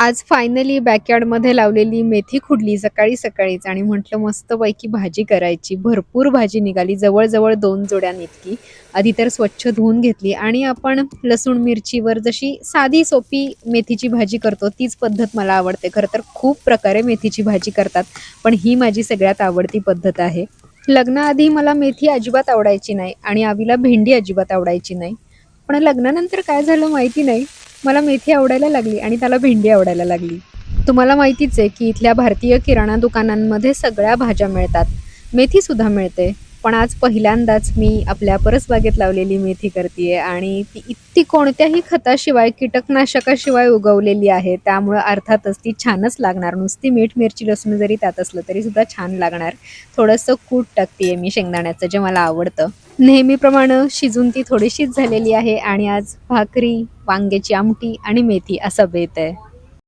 आज फायनली बॅकयार्डमध्ये लावलेली मेथी खुडली सकाळी सकाळीच आणि म्हटलं मस्तपैकी भाजी करायची. भरपूर भाजी निघाली. जवळजवळ दोन जोड्यां इतकी आधी तर स्वच्छ धुवून घेतली आणि आपण लसूण मिरचीवर जशी साधी सोपी मेथीची भाजी करतो तीच पद्धत मला आवडते. खरं तर खूप प्रकारे मेथीची भाजी करतात पण ही माझी सगळ्यात आवडती पद्धत आहे. लग्नाआधी मला मेथी अजिबात आवडायची नाही आणि आवीला भेंडी अजिबात आवडायची नाही. पण लग्नानंतर काय झालं माहिती नाही. मला मेथी आवडायला लागली आणि त्याला भेंडी आवडायला लागली. तुम्हाला माहितीच आहे की इथल्या भारतीय किराणा दुकानांमध्ये सगळ्या भाज्या मिळतात. मेथीसुद्धा मिळते. पण आज पहिल्यांदाच मी आपल्या परसबागेत लावलेली मेथी करते आणि ती इतकी कोणत्याही खताशिवाय कीटकनाशकाशिवाय उगवलेली आहे. त्यामुळं अर्थातच ती छानच लागणार. नुसती मीठ मिरची लसूण जरी त्यात असलं तरी सुद्धा छान लागणार. थोडंसं कूट टाकते मी शेंगदाण्याचं जे मला आवडतं. नेहमीप्रमाणे शिजून ती थोडीशीच झालेली आहे आणि आज भाकरी वांग्याची आमटी आणि मेथी असा बेत आहे.